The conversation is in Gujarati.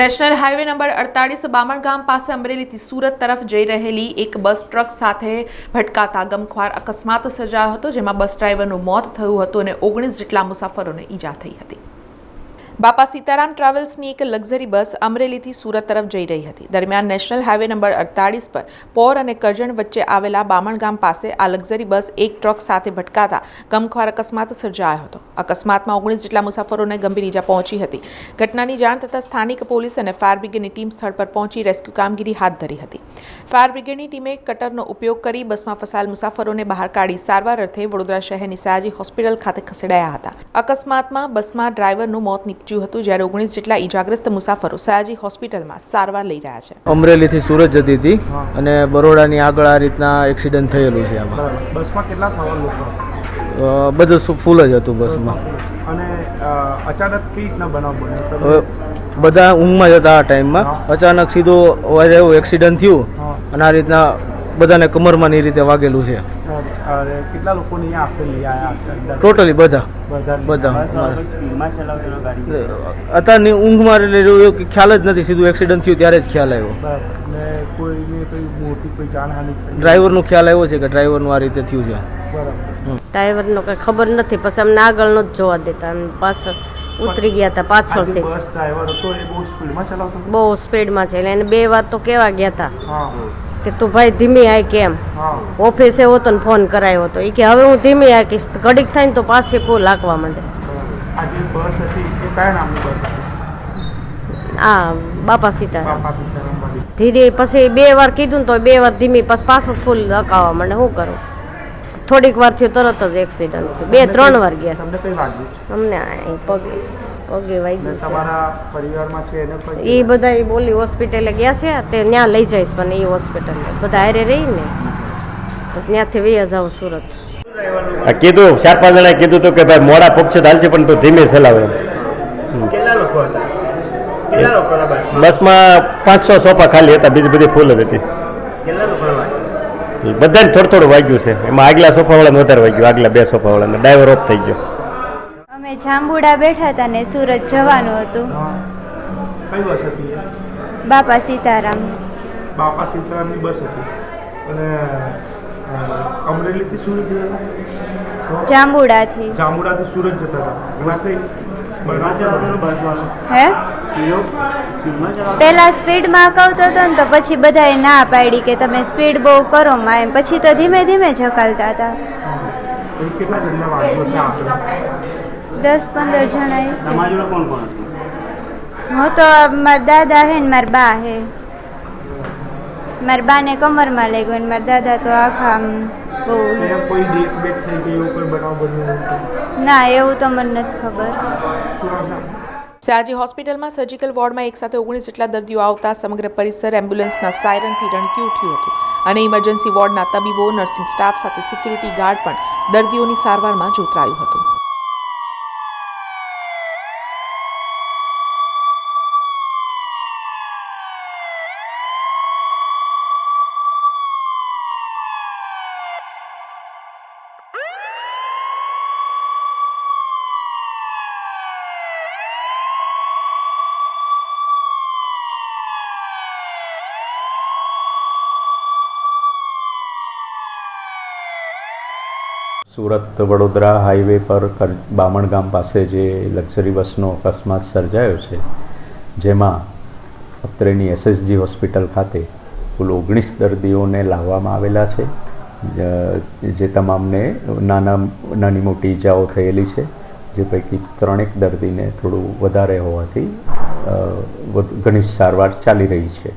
નેશનલ હાઈવે નંબર અડતાલીસ બામણગામ પાસે અમરેલીથી સુરત તરફ જઈ રહેલી એક બસ ટ્રક સાથે ભટકાતા ગમખ્વાર અકસ્માત સર્જાયો હતો, જેમાં બસ ડ્રાઈવરનું મોત થયું હતું અને ઓગણીસ જેટલા મુસાફરોને ઈજા થઈ હતી. બાપા સીતારામ ટ્રાવેલ્સની એક લક્ઝરી બસ અમરેલીથી સુરત તરફ જઈ રહી હતી. દરમિયાન નેશનલ હાઈવે નંબર અડતાલીસ પર પોર અને કરજણ વચ્ચે આવેલા બામણગામ પાસે આ લક્ઝરી બસ એક ટ્રક સાથે ભટકાતા ગમખ્વાર અકસ્માત સર્જાયો હતો. અકસ્માતમાં ઓગણીસ જેટલા મુસાફરોને ગંભીર ઈજા પહોંચી હતી. ઘટનાની જાણ થતાં સ્થાનિક પોલીસ અને ફાયર બ્રિગેડની ટીમ સ્થળ પર પહોંચી રેસ્ક્યુ કામગીરી હાથ ધરી હતી. ફાયર બ્રિગેડની ટીમે કટરનો ઉપયોગ કરી બસમાં ફસાયેલ મુસાફરોને બહાર કાઢી સારવાર અર્થે વડોદરા શહેરની સયાજી હોસ્પિટલ ખાતે ખસેડાયા હતા. અકસ્માતમાં બસમાં ડ્રાઈવરનું મોત નીપજ્યું હતું જ્યારે ઓગણીસ જેટલા ઈજાગ્રસ્ત મુસાફરો સયાજી હોસ્પિટલમાં સારવાર લઈ રહ્યા છે. અમરેલીથી સુરત જતી હતી અને બરોડાની આગળ આ રીતના એક્સિડન્ટ થયેલું છે આમાં. બસમાં કેટલા સવાર લોકો? બધું ફૂલ જ હતું બસમાં. અને અચાનક કઈ રીતના બનાવ બન્યો? બધા ઊંઘમાં જ હતા આ ટાઈમમાં. અચાનક સીધું એવું એક્સિડન્ટ થયું અને આ રીતના બધાને કમરમાં ની રીતે વાગેલું છે. કેટલા લોકોને અહીંયા આપશે લઈ આવ્યા ટોટલી બધા. બધા બધા. સ્પીડમાં ચલાવતો ગાડી અત્યારની ઊંઘમાં એટલે એવું કે ખ્યાલ જ નથી. સીધું એક્સિડન્ટ થયું ત્યારે જ ખ્યાલ આવ્યો. ડ્રાઈવરનો ખ્યાલ આવ્યો છે કે ડ્રાઈવરનું આ રીતે થયું છે. બરાબર. ડ્રાઈવરનો કઈ ખબર નથી પછી અમને આગળ જ જોવા દેતા. પાછળ ઉતરી ગયા હતા પાછળથી બહુ સ્પીડમાં ચલાવતો બહુ સ્પીડમાં છે એટલે એને બે વાર તો કેવા ગયા હતા. હા. કે તું ભાઈ ધીમી આય કેમ હા. ઓફિસે હોતો ને ફોન કરાયો હતો. એ કે હવે હું ધીમી આકીશ. ઘડીક થાય ને તો પાછી ફૂલ લાગવા માંડે. હા બાપા સીતારામ. ધીરે પછી બે વાર કીધું ને તો બે વાર ધીમી પછી પાછું ફૂલ લગાવવા માંડે. શું કરું? થોડીક વાર થયું તરત જ એક્સિડન્ટ થયું. બે ત્રણ વાર ગયા. અમને અહીં પગે ને વાગ્યું છે તમારા પરિવારમાં છે એને એ બધા એ બોલી હોસ્પિટલે ગયા છે તે ત્યાં લઈ જઈશ પણ એ હોસ્પિટલે. બધા હારે રહી ને. પછી ત્યાંથી વૈયા જાઉં સુરત. કીધું ચાર પાંચ જણાએ કીધું હતું કે ભાઈ મોડા પક્ષ ચાલશે પણ તું ધીમે ચલાવે. બસમાં? પાંચસો સોફા ખાલી હતા બીજી બધી ફૂલ જ હતી. બધાને થોડું થોડું વાગ્યું છે. એમાં આગલા સોફાવાળાને વધારે વાગ્યું આગલા બે સોફાવાળાને. ડ્રાઈવર ઓફ થઈ ગયો. અમે જાંબુડા બેઠા હતા ને સુરત જવાનું હતું. કઈ બસ હતી? બાપા સીતારામ. બાપા સીતારામની બસ હતી. અને અમરેલીથી સુરત જતા? જાંબુડાથી. જામુડાથી સુરત જતા હતા. હે? પેલા સ્પીડમાં અકાવતો હતો ને તો પછી બધાએ ના પાડી કે તમે સ્પીડ બહુ કરો માં એમ. પછી તો ધીમે ધીમે જકાલતા હતા. દસ પંદર જણા હશે. તમારી જોડે કોણ કોણ હતું? હું તો મારા દાદા હે ને મારા બા હે. મારા બાને કમરમાં લઈ ગયો ને મારા દાદા તો આખા આમ બહુ કોઈ ડેટ બેટ થઈ ગઈ એવું કોઈ બનાવ બન્યો ના એવું તો મને નથી ખબર. સયાજી હોસ્પિટલમાં સર્જિકલ વોર્ડમાં એક સાથે ઓગણીસ જેટલા દર્દીઓ આવતા સમગ્ર પરિસર એમ્બ્યુલન્સના સાયરનથી રણકી ઉઠ્યું હતું. અને ઇમરજન્સી વોર્ડના તબીબો નર્સિંગ સ્ટાફ સાથે સિક્યુરિટી ગાર્ડ પણ દર્દીઓની સારવારમાં જોતરાયું હતું. સુરત વડોદરા હાઈવે પર કર, બામણ ગામ પાસે જે લક્ઝરી બસનો અકસ્માત સર્જાયો છે, જેમાં અત્રેની એસએસજી હોસ્પિટલ ખાતે કુલ ઓગણીસ દર્દીઓને લાવવામાં આવેલા છે જે તમામને નાના, નાની મોટી ઈજાઓ થયેલી છે, જે પૈકી ત્રણેક દર્દીને થોડું વધારે હોવાથી ઘણી સારવાર ચાલી રહી છે.